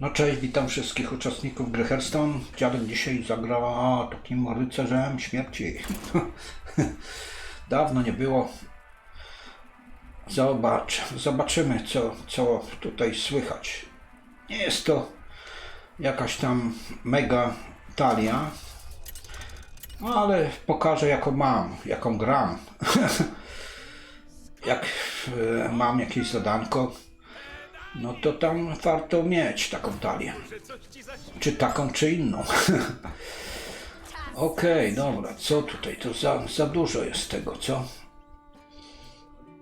No cześć, witam wszystkich uczestników gry Hearthstone. Dziadek dzisiaj zagrała takim rycerzem śmierci. Dawno nie było. Zobacz, zobaczymy co, co tutaj słychać. Nie jest to jakaś tam mega talia, no ale pokażę jaką mam, jaką gram. Jak e, mam jakieś zadanko, no to tam warto mieć taką talię. Czy taką, czy inną. Okej, dobra, co tutaj? To za, za dużo jest tego, co?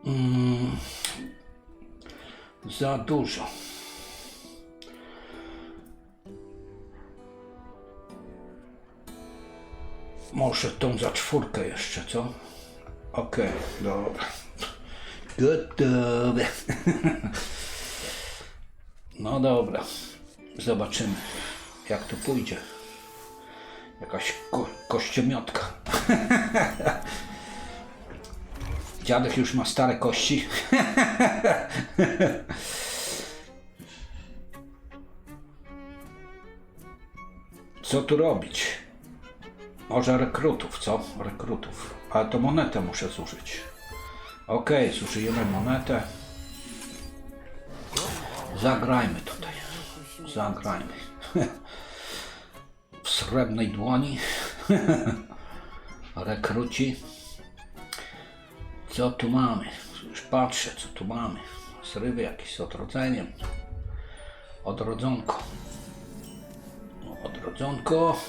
Mm, za dużo. Może tą za czwórkę jeszcze, co? Okej, dobra. Gotowe. No dobra, zobaczymy jak to pójdzie. Jakaś ko kościomiotka. Dziadek już ma stare kości. Co tu robić? Może rekrutów, co? Rekrutów. Ale to monetę muszę zużyć. Okej, zużyjemy monetę. Zagrajmy tutaj. Zagrajmy. W srebrnej dłoni. Rekruci. Co tu mamy? Już patrzę, co tu mamy. Zrywy jakieś z odrodzeniem. Odrodzonko. Odrodzonko.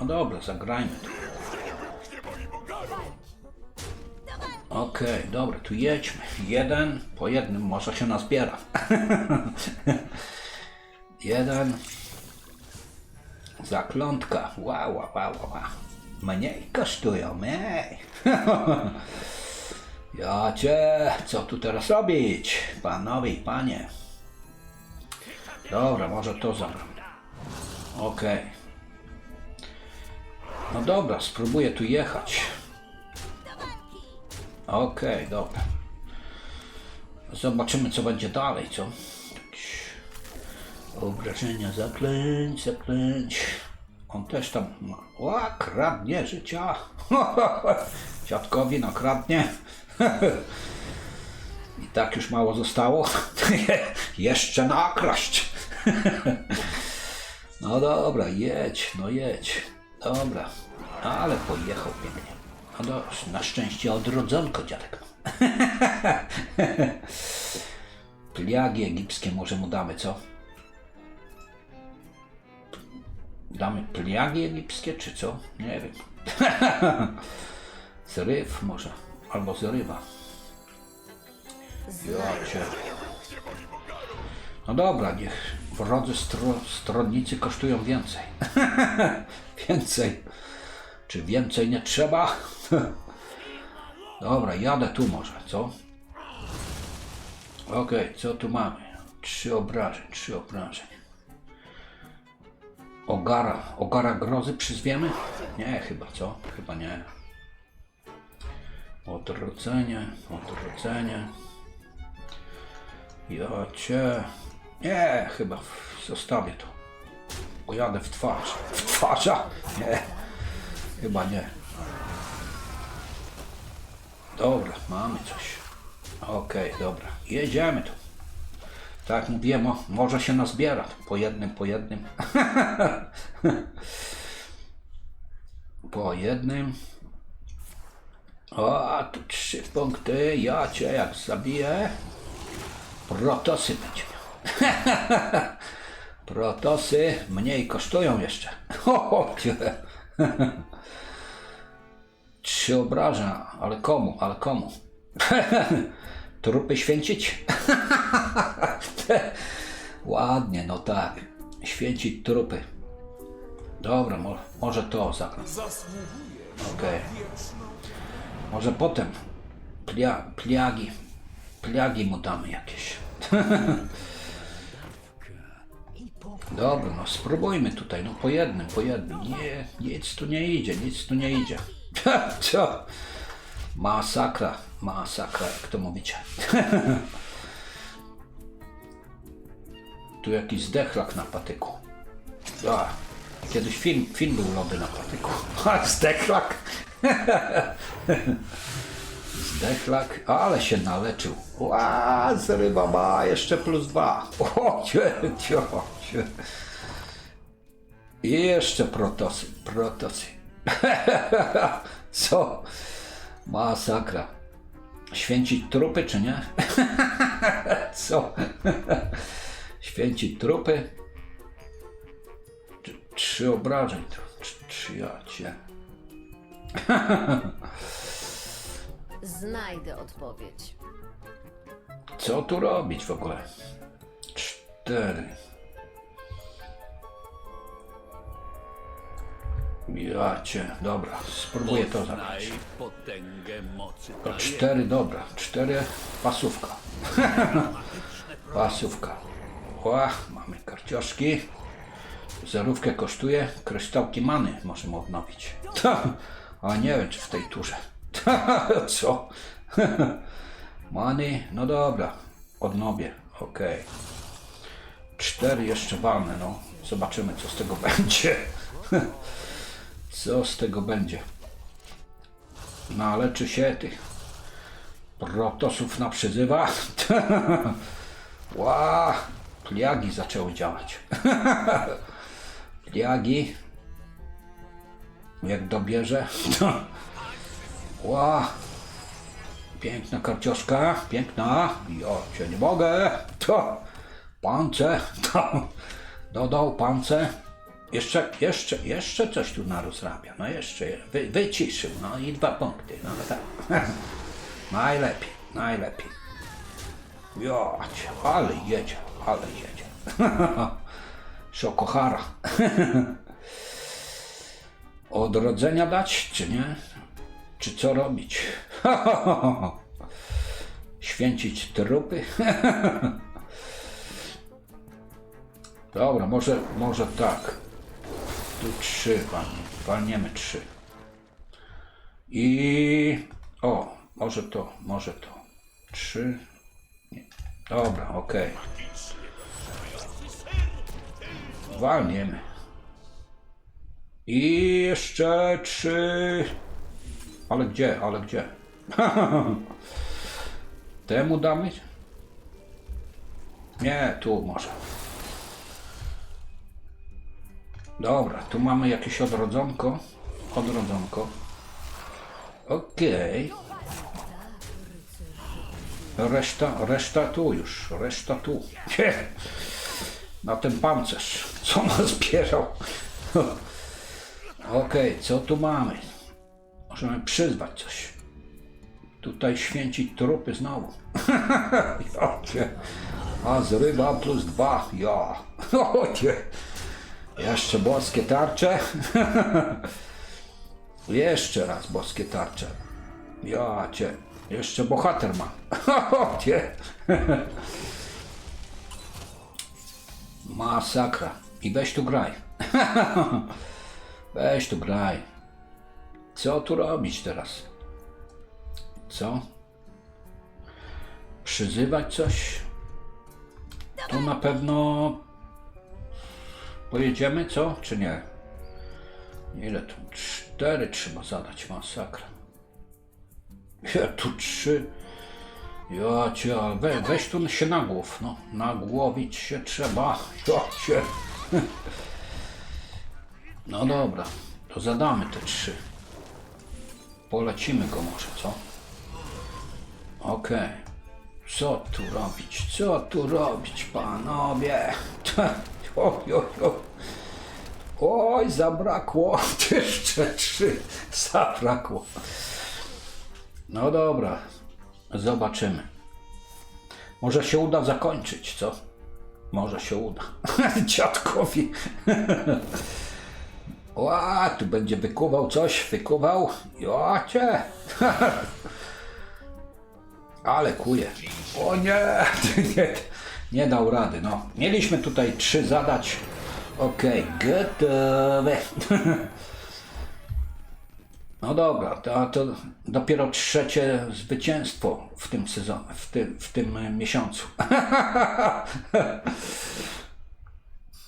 No dobra, zagrajmy. Okej, dobra, tu jedźmy. Jeden po jednym może się nazbiera. Jeden. Zaklątka. Wow, wow, wow, wow. Mniej kosztują, mniej. ja cię, co tu teraz robić? Panowie i panie. Dobra, może to zagram. Okej. No dobra, spróbuję tu jechać. Okej, dobra. Zobaczymy, co będzie dalej, co? Obrażenia, zaklęć, zaklęć. On też tam ma. O, kradnie życia. Dziadkowi nakradnie. I tak już mało zostało. Jeszcze nakraść. no dobra, jedź, no jedź. Dobra, ale pojechał pięknie. No dobrze, na szczęście odrodzonko dziadek. Pliagi egipskie może mu damy, co? Damy pliagi egipskie, czy co? Nie wiem. Zryw może, albo zrywa. Ja cię. No dobra, niech wrodzy stro, stronnicy kosztują więcej. więcej. Czy więcej nie trzeba? Dobra, jadę tu może, co? Okej, co tu mamy? Trzy obrażeń, trzy obrażeń. Ogara, ogara grozy przyzwiemy? Nie, chyba, co? Chyba nie. Odrodzenie, odrodzenie. Ja cię... Nie, chyba zostawię to. Pojadę w twarz. W twarza? Nie. Chyba nie. Dobra, mamy coś. Okej, dobra. Jedziemy tu. Tak jak mówiłem, mo- może się nazbiera. Po jednym, po jednym. po jednym. O, tu trzy punkty. Ja cię jak zabiję. Protosy będzie miał. Protosy mniej kosztują jeszcze. O, cię. Trzy obrażenia, ale komu, ale komu? Trupy święcić? Ładnie, no tak. Święcić trupy. Dobra, mo może to zagram. Okej. Może potem plia pliagi, pliagi mu damy jakieś. Dobra, no spróbujmy tutaj, no po jednym, po jednym. Nie, nic tu nie idzie, nic tu nie idzie. Co? Masakra, masakra, jak to mówicie. Tu jakiś zdechlak na patyku. A, kiedyś film, film był lody na patyku. A, zdechlak. Zdechlak, ale się naleczył. Ła, ryba ma jeszcze plus dwa. O, cie. I jeszcze protosy, protosy. Co? Masakra. Święcić trupy, czy nie? Co? Święcić trupy? Tr- Trzy obrażeń. Trzy ja cię. Znajdę odpowiedź. Co tu robić w ogóle? Cztery. Cię, dobra, spróbuję to zabrać. To cztery, dobra, cztery, pasówka. pasówka. Ła, mamy karcioszki. Zerówkę kosztuje, kryształki many możemy odnowić. A nie wiem, czy w tej turze. Co? Many, no dobra, odnowię, okej. Cztery jeszcze walne, no. Zobaczymy, co z tego będzie. Co z tego będzie. Naleczy się tych protosów na przyzywa. Ła, pliagi zaczęły działać. pliagi. Jak dobierze. Ła. Piękna karcioszka, piękna. Jo, cię nie mogę. To. Pance. To. Dodał pance. Jeszcze, jeszcze, jeszcze coś tu narozrabia. No jeszcze, wy, wyciszył. No i dwa punkty. No tak. najlepiej, najlepiej. Joć, ale jedzie, ale jedzie. Szokohara. Odrodzenia dać, czy nie? Czy co robić? Święcić trupy? Dobra, może, może tak. Tu trzy walnie, walniemy trzy. I... O, może to, może to. Trzy. Nie. Dobra, okej. Walniemy. I jeszcze trzy. Ale gdzie, ale gdzie? Temu damy? Nie, tu może. Dobra, tu mamy jakieś odrodzonko. Odrodzonko. Okej. Reszta, reszta tu już, reszta tu. Nie. Na ten pancerz, co nas zbierał. Okej, co tu mamy? Możemy przyzwać coś. Tutaj święcić trupy znowu. ja. A z ryba plus dwa, ja. O cię. Jeszcze boskie tarcze. Jeszcze raz boskie tarcze. Ja cię. Jeszcze bohater ma. Masakra. I weź tu graj. weź tu graj. Co tu robić teraz? Co? Przyzywać coś? Tu na pewno pojedziemy, co? Czy nie? Ile tu? Cztery trzeba zadać, masakra. Ja tu trzy. Ja cię, we, weź tu się na głów, no. Nagłowić się trzeba. Ja cię. No dobra, to zadamy te trzy. Polecimy go może, co? Okej. Co tu robić? Co tu robić, panowie? Oj, oj, oj. Oj, zabrakło. Jeszcze trzy. Zabrakło. No dobra. Zobaczymy. Może się uda zakończyć, co? Może się uda. Dziadkowi. Ła, tu będzie wykuwał coś, wykuwał. Jocie. Ale kuje. O nie, nie dał rady, no. Mieliśmy tutaj trzy zadać. Okej, gotowe. No dobra, to, to dopiero trzecie zwycięstwo w tym sezonie, w tym, w tym e, miesiącu.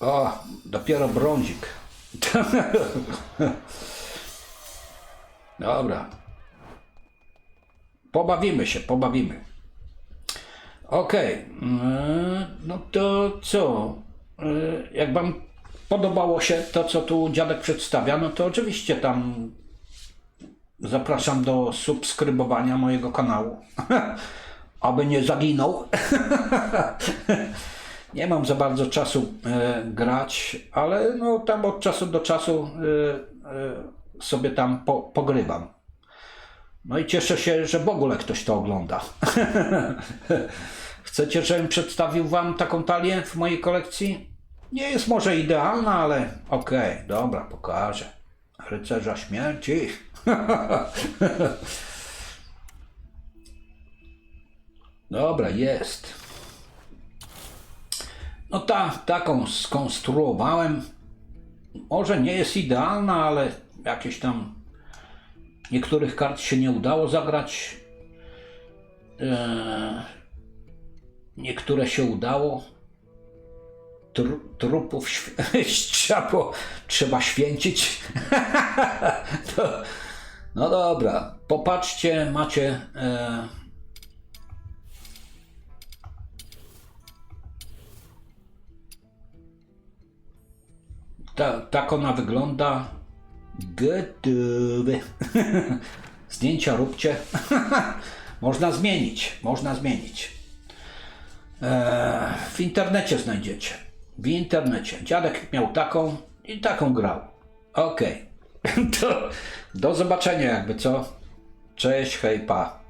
O, dopiero brązik. Dobra. Pobawimy się, pobawimy. Okej, yy, no to co? Yy, Jak Wam podobało się to, co tu dziadek przedstawia, no to oczywiście tam zapraszam do subskrybowania mojego kanału. Aby nie zaginął. nie mam za bardzo czasu e, grać, ale no tam od czasu do czasu e, e, sobie tam po, pogrywam. No i cieszę się, że w ogóle ktoś to ogląda. Chcecie, żebym przedstawił Wam taką talię w mojej kolekcji? Nie jest może idealna, ale okej, dobra, pokażę. Rycerza śmierci. Dobra, jest. No ta, taką skonstruowałem. Może nie jest idealna, ale jakieś tam niektórych kart się nie udało zagrać. Eee, niektóre się udało. Tru, trupów trzeba święcić. to, no dobra, popatrzcie, macie. E, Ta, tak ona wygląda. Gotowy. Zdjęcia róbcie. można zmienić, można zmienić. Eee, w internecie znajdziecie. W internecie. Dziadek miał taką i taką grał. Okej. To do zobaczenia jakby co. Cześć, hej, pa.